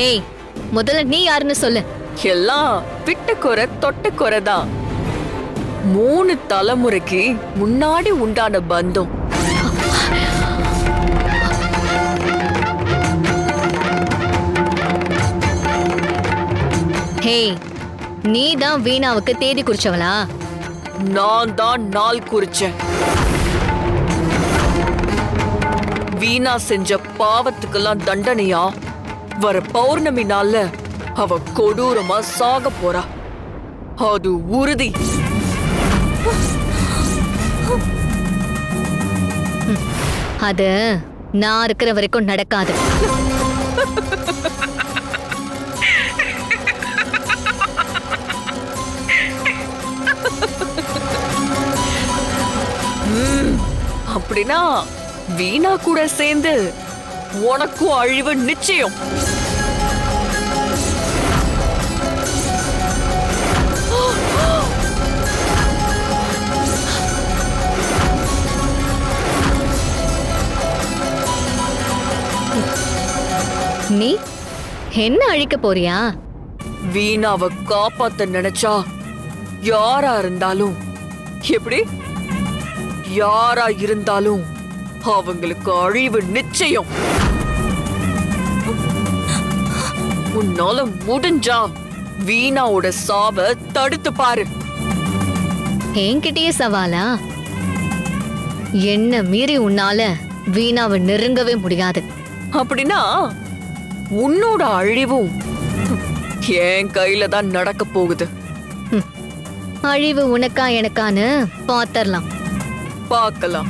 Hey முதல்ல நீ யாருன்னு சொல்லு. எல்லாம் விட்டு குறை தொட்ட குறை தான். மூணு தலைமுறைக்கு முன்னாடி உண்டான பந்தம். ஹேய் நீ தான் வீணாவுக்கு தேதி குறிச்சவளா? நான் தான் நாள் குறிச்சேன். வீணா செஞ்ச பாவத்துக்கெல்லாம் தண்டனையா? வர பௌர்ணமி நாள்ல அவ கொடூரமா சாக போறா. அது உறுதி. அது நான் இருக்கிற வரைக்கும் நடக்காது. அப்படின்னா வீணா கூட சேர்ந்து உனக்கும் அழிவு நிச்சயம். நீ? என்ன அழிக்க போறியா? வீணாவை காப்பாத்த நினைச்சா யாரா இருந்தாலும் எப்படி? யாரா இருந்தாலும் அவங்களுக்கு அழிவு நிச்சயம். உன்னால முடிஞ்சா வீணாவோட சாவ தடுத்து பாரு. என்கிட்டயே சவாலா? என்ன மீறி உன்னால வீணாவை நெருங்கவே முடியாது. அப்படின்னா உன்னோட அழிவும் என் கையில தான் நடக்க போகுது. அழிவு உனக்கா எனக்கான்னு பாத்தரலாம். பார்க்கலாம்